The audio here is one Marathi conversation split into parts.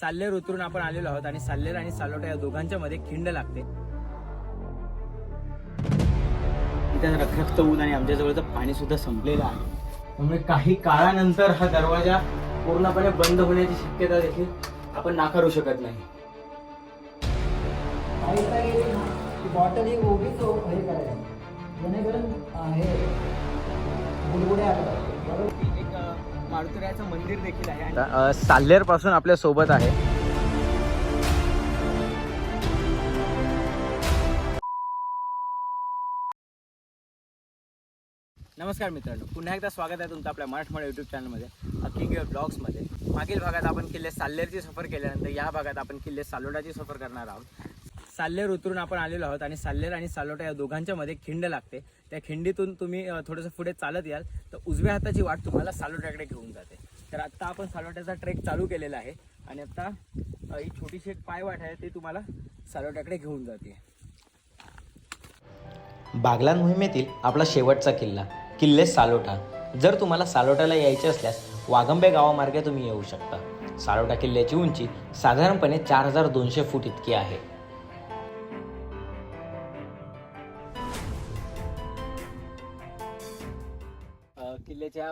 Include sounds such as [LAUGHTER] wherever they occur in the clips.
साल्लेर उतरून आपण आलेलो आहोत आणि साल्लेर आणि सालोटा या दोघांच्या मध्ये खिंड लागते. इथे रखरखत ऊन आणि आमच्याजवळचं पाणी सुद्धा संपलेलं आहे. त्यामुळे काही काळानंतर हा दरवाजा पूर्णपणे बंद होण्याची शक्यता देखील आपण नाकारू शकत नाही. बॉटल ही उभीच हे करायची जेणेकरून हे बुडबुडे बरोबर? मारुतीरायाचं मंदिर देखील आहे साल्लेरपासून आपल्यासोबत आहे. नमस्कार मित्रांनो पुन्हा एकदा स्वागत आहे तुमचं आपल्या मराठमोळ्या युट्यूब चॅनलमध्ये किंग ब्लॉग्समध्ये मागील भागात आपण किल्ले साल्लेरची सफर केल्यानंतर या भागात आपण किल्ले सालोटाची सफर करणार आहोत. साल्लेर उतरून आपण आलेलो आहोत आणि साल्लेर आणि सालोटा या दोघांच्या मध्ये खिंड लागते. त्या खिंडीतून तुम्ही थोडंसं पुढे चालत याल तर उजव्या हाताची वाट तुम्हाला सालोट्याकडे घेऊन जाते. तर आत्ता आपण सालोट्याचा ट्रेक चालू केलेला आहे आणि आता ही छोटीशी एक पायवाट आहे ती तुम्हाला सालोट्याकडे घेऊन जाते. बागलान मोहिमेतील आपला शेवटचा किल्ला किल्ले सालोटा. जर तुम्हाला सालोटाला यायचे असल्यास वागंबे गावामार्गे तुम्ही येऊ शकता. सालोटा किल्ल्याची उंची साधारणपणे चार हजार दोनशे फूट इतकी आहे.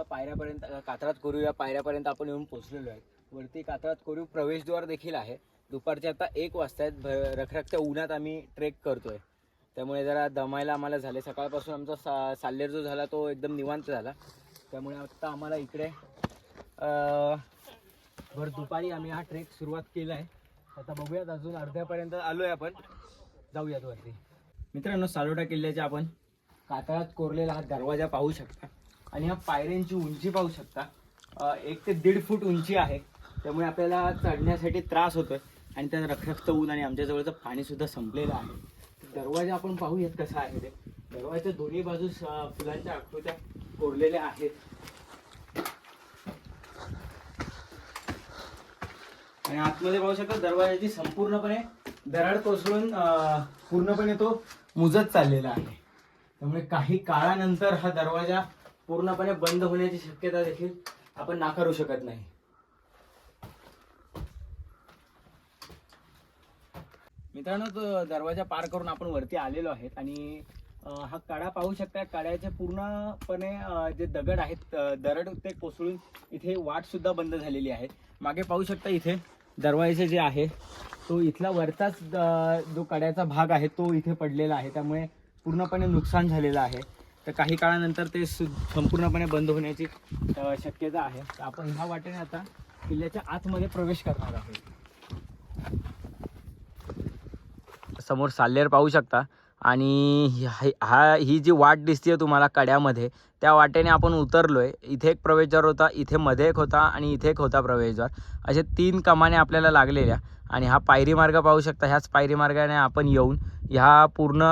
किल्ल्याच्या पायऱ्यापर्यंत कात्रात कोरीव या पायऱ्यापर्यंत आपण येऊन पोहोचलेलो आहे. वरती कात्रात कोरीव प्रवेशद्वार देखील आहे. दुपारचे आता एक वाजता आहेत. भ- रखरखत्या उन्हात आम्ही ट्रेक करतोय. त्यामुळे जरा दमायला आम्हाला झाले. सकाळपासून आमचा सा साल्लेर जो झाला तो एकदम निवांत झाला. त्यामुळे आत्ता आम्हाला इकडे भर दुपारी आम्ही हा ट्रेक सुरुवात केला आहे. आता बघूयात अजून अर्ध्यापर्यंत आलो आहे आपण. जाऊयात वरती. मित्रांनो सालोटा किल्ल्याच्या आपण कातळात कोरलेला हा दरवाजा पाहू शकता. आणि ह्या पायऱ्यांची उंची पाहू शकता. एक ते दीड फूट उंची आहे. त्यामुळे आपल्याला चढण्यासाठी त्रास होतोय. आणि त्यात रखरखत ऊन आणि आमच्याजवळचं पाणी सुद्धा संपलेलं आहे. दरवाजा आपण पाहूयात कसा आहे ते. दरवाजाच्या दोन्ही बाजूस फुलांच्या आकृत्या कोरलेल्या आहेत. आणि आतमध्ये पाहू शकता दरवाजाची संपूर्णपणे दराड कोसळून पूर्णपणे तो मुजत चाललेला आहे. त्यामुळे काही काळानंतर हा दरवाजा पूर्णपणे बंद होण्याची शक्यता देखील आपण नाकारू शकत नाही. मित्रांनो तो दरवाजा पार करून आपण वरती आलेलो आहेत आणि हा कडा पाहू शकता कड्याचे पूर्णपणे जे दगड आहेत दरड ते कोसळून इथे वाट सुद्धा बंद झालेली आहे. मागे पाहू शकता इथे दरवाजे जे आहे तो इथला वरचाच जो कड्याचा भाग आहे तो इथे पडलेला आहे. त्यामुळे पूर्णपणे नुकसान झालेलं आहे. तर काही काळानंतर ते सु संपूर्णपणे बंद होण्याची शक्यता आहे. तर आपण ह्या वाटेने आता किल्ल्याच्या आतमध्ये प्रवेश करणार आहोत. समोर साल्लेर पाहू शकता. आणि हा ही जी वाट दिसते तुम्हाला कड्यामध्ये त्या वाटेने आपण उतरलोय. इथे एक प्रवेशद्वार होता इथे मध्ये एक होता आणि इथे एक होता प्रवेशद्वार. असे तीन कमाने आपल्याला लागलेल्या. आणि हा पायरी मार्ग पाहू शकता. ह्याच पायरी मार्गाने आपण येऊन ह्या पूर्ण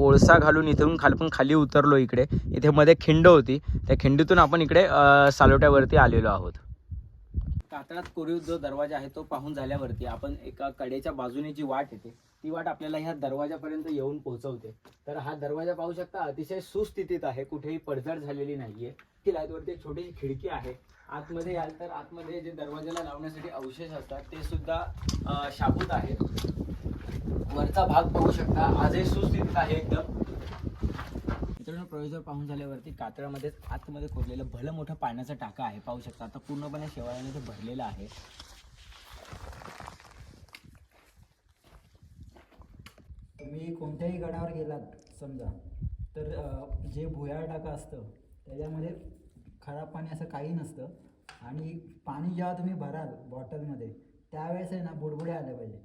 कोळसा घालून इथून खालपून खाली उतरलो इकडे. इथे मध्ये खिंड होती. त्या खिंडीतून आपण इकडे सालोट्यावरती आलेलो आहोत. कातळात कोरीव जो दरवाजा आहे तो पाहून झाल्यावरती आपण एका कडेच्या बाजूने जी वाट येते ती वाट आपल्याला ह्या दरवाजापर्यंत येऊन पोहोचवते. तर हा दरवाजा पाहू शकता अतिशय सुस्थितीत आहे. कुठेही पडझड झालेली नाहीये. ती लाईटवरती एक छोटीशी खिडकी आहे. आतमध्ये याल तर आतमध्ये जे दरवाजाला लावण्यासाठी अवशेष असतात ते सुद्धा शाबूत आहेत. वरचा भाग पाहू शकता. आजही सुस्थितीत आहे एकदम. मित्रांनो प्रवेशद्वार पाहून झाल्यावरती कातळामध्येच आतमध्ये कोरलेलं भलं मोठं पाण्याचा टाका आहे. पाहू शकता आता पूर्णपणे शेवाळ्याने ते भरलेलं आहे. तुम्ही कोणत्याही गडावर गेलात समजा तर जे भुयार टाका असतं त्याच्यामध्ये खराब पाणी असं काही नसतं. आणि पाणी जेव्हा तुम्ही भराल बॉटलमध्ये त्यावेळेस आहे ना बुडबुडे आले पाहिजे.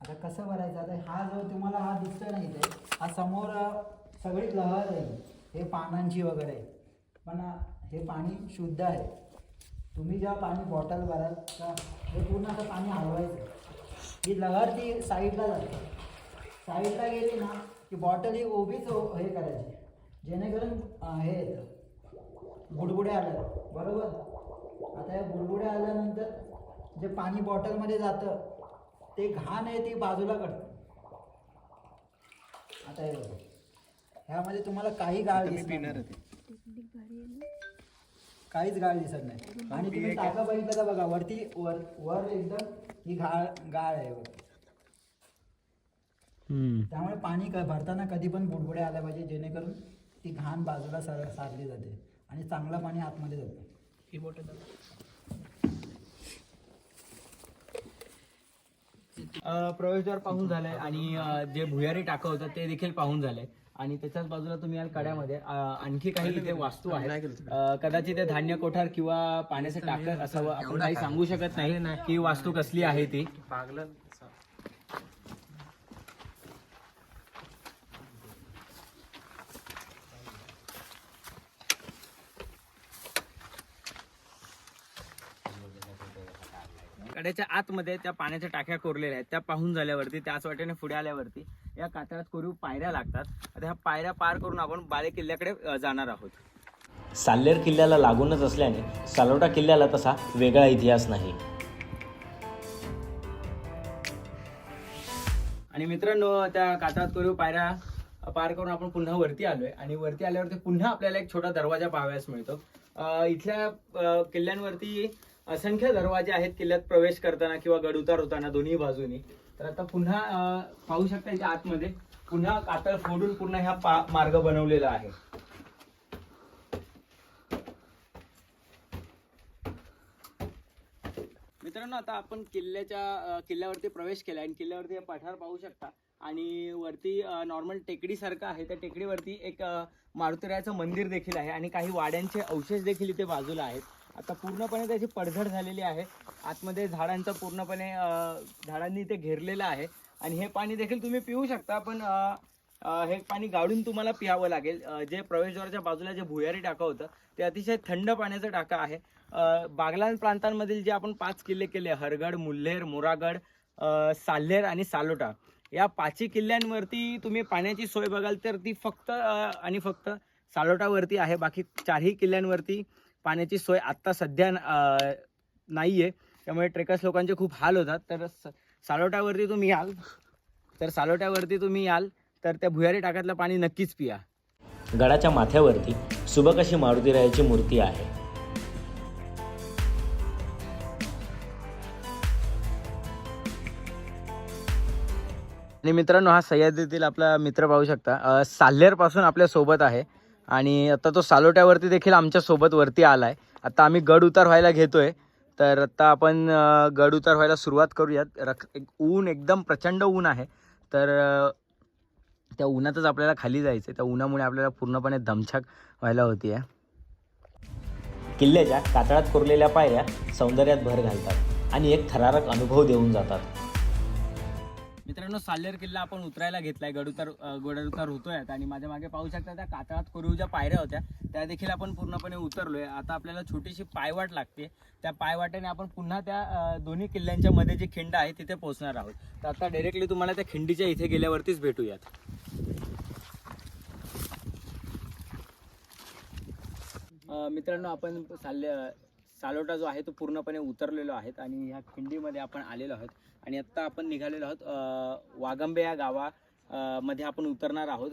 आता कसं भरायचं? आता हा जो तुम्हाला हा दिसतोय ना इथे हा समोर सगळी लहर आहे. हे पानांची वगैरे. पण हे पाणी शुद्ध आहे. तुम्ही जेव्हा पाणी बॉटल भराल तर हे पूर्ण असं पाणी हलवायचं. ही लहर ती साईडला जाते. साईडला गेली ना की बॉटल ही उभीच हो- हे करायची. जेणेकरून हे येतं. बुडबुडे आल्या बरोबर? आता या बुडबुडे आल्यानंतर जे पाणी बॉटलमध्ये जातं ते घाण आहे ती बाजूला काढतं. आता हे बघा. ह्यामध्ये तुम्हाला काही गाळ दिसणार नाही. काहीच गाळ दिसत नाही. आणि तुम्ही टाका बघितलं तर बघा वरती वर वर एकदम ही गाळ गाळ आहे बघ. त्यामुळे पाणी भरताना कधी पण बुडबुडे आल्या पाहिजे जेणेकरून ती घाण बाजूला सर सारली जाते. आणि चांगलं पाणी आतमध्ये जातं. अ, प्रवेशद्वार पाहून झालंय आणि जे भुयारी टाकं होतं ते देखील पाहून झालंय. आणि त्याच्याच बाजूला तुम्ही याल कड्यामध्ये. आणखी काही इथे वास्तू आहेत. कदाचित ते धान्य कोठार किंवा पाण्याचं टाकं असावं आपण काही सांगू शकत नाही की वास्तू कसली आहे ती. कड्याच्या आतमध्ये त्या पाण्याच्या टाक्या कोरलेल्या आहेत. त्या पाहून झाल्यावरती त्याच वाटेने पुढे आल्यावरती या कातळात कोरीव पायऱ्या लागतात. आता ह्या पायऱ्या पार करून आपण बाले किल्ल्याकडे जाणार आहोत. साल्लेर किल्ल्याला लागूनच असल्याने सालोटा किल्ल्याला तसा वेगळा इतिहास नाही. आणि मित्रांनो त्या कातळात कोरीव पायऱ्या पार करून आपण पुन्हा वरती आलोय. आणि वरती आल्यावरती पुन्हा आपल्याला एक छोटा दरवाजा पाहावयास मिळतो. इथल्या किल्ल्यांवरती असंख्य दरवाजे आहेत किल्ल्यात प्रवेश करताना किंवा गडउतार होताना दोन्ही बाजूनी. तर आता पुन्हा पाहू शकता याच्या आतमध्ये पुन्हा कातळ फोडून पुन्हा ह्या पा- मार्ग बनवलेला आहे. मित्रांनो आता आपण किल्ल्याच्या किल्ल्यावरती प्रवेश केला. आणि किल्ल्यावरती पठार पाहू शकता. आणि वरती नॉर्मल टेकडीसारखं आहे. त्या टेकडीवरती एक मारुतीरायाचं मंदिर देखील आहे. आणि काही वाड्यांचे अवशेष देखील इथे बाजूला आहेत. आता पूर्णपणे त्याची पडझड झालेली आहे. आतमध्ये झाडांचं पूर्णपणे झाडांनी ते घेरलेलं आहे. आणि हे पाणी देखील तुम्ही पिऊ शकता पण हे पाणी गाळून तुम्हाला पियावं लागेल. जे प्रवेशद्वाराच्या बाजूला जे भुयारी टाका होतं ते अतिशय थंड पाण्याचं टाका आहे. बागलान प्रांतांमधील जे आपण पाच किल्ले केले हरगड मुल्हेर मोरागड साल्हेर आणि सालोटा या पाचही किल्ल्यांवरती तुम्ही पाण्याची सोय बघाल तर ती फक्त आणि फक्त सालोटावरती आहे. बाकी चारही किल्ल्यांवरती पाण्याची सोय आत्ता सध्या अ, नाहीये. त्यामुळे ट्रेकर्स लोकांचे खूप हाल होतात. तर स- सालोटावरती तुम्ही याल. तर सालोट्यावरती तुम्ही याल. तर त्या भुयारी टाकातलं पाणी नक्कीच पिया. गडाच्या माथ्यावरती सुबक अशी मारुतीरायाची मूर्ती आहे. आणि मित्रांनो हा सह्याद्रीतील आपला मित्र पाहू शकता. साल्हेरपासून आपल्यासोबत आहे. आणि आता तो सालोट्यावरती देखील आमच्यासोबत वरती आला आहे आता आम्ही गड उतार व्हायला आहे तर आता आपण गड उतार व्हायला सुरुवात करूयात. रख एक ऊन एकदम प्रचंड ऊन आहे. तर त्या उन्हातच आपल्याला खाली जायचं त्या उन्हामुळे आपल्याला पूर्णपणे दमछाक व्हायला होती आहे किल्ल्याच्या कातळात कोरलेल्या पायऱ्या सौंदर्यात भर घालतात आणि एक थरारक अनुभव देऊन जातात. मित्रांनो साल्लेर किल्ला आपण उतरायला घेतलाय. गडउतार अ, गडउतार होतोय आणि माझ्या मागे पाहू शकता त्या कातळात कोरीव ज्या पायऱ्या होत्या. त्या देखील आपण पूर्णपणे उतरलोय. आता आपल्याला छोटीशी पायवाट लागते. त्या पायवाटेने आपण पुन्हा त्या दोन्ही किल्ल्यांच्या मध्ये जी खिंड आहे तिथे पोहोचणार आहोत. तर आता डायरेक्टली तुम्हाला त्या खिंडीच्या इथे गेल्यावरतीच भेटूयात. मित्रांनो आपण साल्य सालोटा जो आहे तो पूर्णपणे उतरलेलो आहेत आणि ह्या खिंडीमध्ये आपण आलेलो आहोत. आणि आत्ता आपण निघालेलो आहोत वागंबे या गावा मध्ये आपण उतरणार आहोत.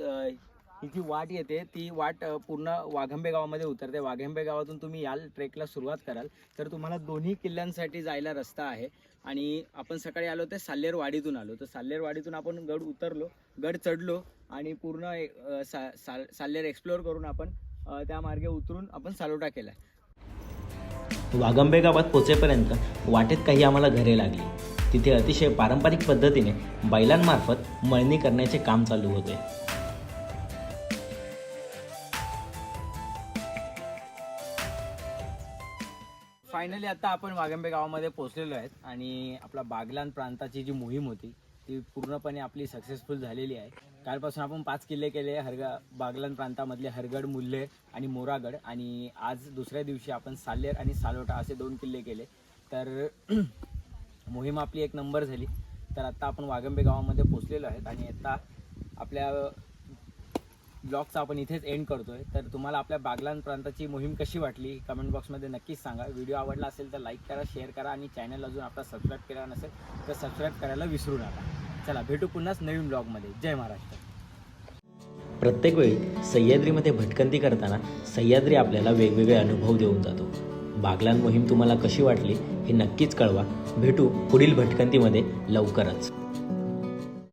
ही जी वाट येते ती वाट पूर्ण वाघंबे गावामध्ये उतरते. वाघंबे गावातून तुम्ही याल ट्रेकला सुरुवात कराल. तर तुम्हाला दोन्ही किल्ल्यांसाठी जायला रस्ता आहे. आणि आपण सकाळी आलो ते साल्लेरवाडीतून आलो. तर साल्लेरवाडीतून आपण गड उतरलो गड चढलो आणि पूर्ण सा, सा, साल्लेर एक्सप्लोअर करून आपण त्या मार्गे उतरून आपण सालोटा केला वागंबे गावात पोचेपर्यंत वाटेत काही आम्हाला घरे लागली. तिथे अतिशय पारंपरिक पद्धतीने बैलांमार्फत मळणी करण्याचे काम चालू होते. फायनली आता आपण वागंबे गावामध्ये पोहोचलेलो आहेत आणि आपला बागलान प्रांताची जी मोहीम होती ती पूर्णपणे आपली सक्सेसफुल झालेली आहे. कालपासून आपण पाच किल्ले केले हरगा बागलान प्रांतामधले हरगड मुल्हे आणि मोरागड आणि आज दुसऱ्या दिवशी आपण साल्लेर आणि सालोटा असे दोन किल्ले केले. तर [CLEARS THROAT] मोहीम आपली एक नंबर झाली. तर आत्ता आपण वागंबे गावामध्ये पोचलेलो आहेत आणि आत्ता आपल्या ब्लॉगचा आपण इथेच एंड करतोय. तर तुम्हाला आपल्या बागलान प्रांताची मोहीम कशी वाटली कमेंट बॉक्समध्ये नक्कीच सांगा. व्हिडिओ आवडला असेल तर लाईक करा शेअर करा आणि चॅनल अजून आपला सबस्क्राईब केला नसेल तर सबस्क्राईब करायला विसरू नका. चला भेटू पुन्हाच नवीन ब्लॉगमध्ये जय महाराष्ट्र. प्रत्येक वेळी सह्याद्रीमध्ये भटकंती करताना सह्याद्री आपल्याला वेगवेगळे अनुभव देऊन जातो. बागलान मोहीम तुम्हाला कशी वाटली हे नक्कीच कळवा. भेटू पुढील भटकंतीमध्ये लवकरच.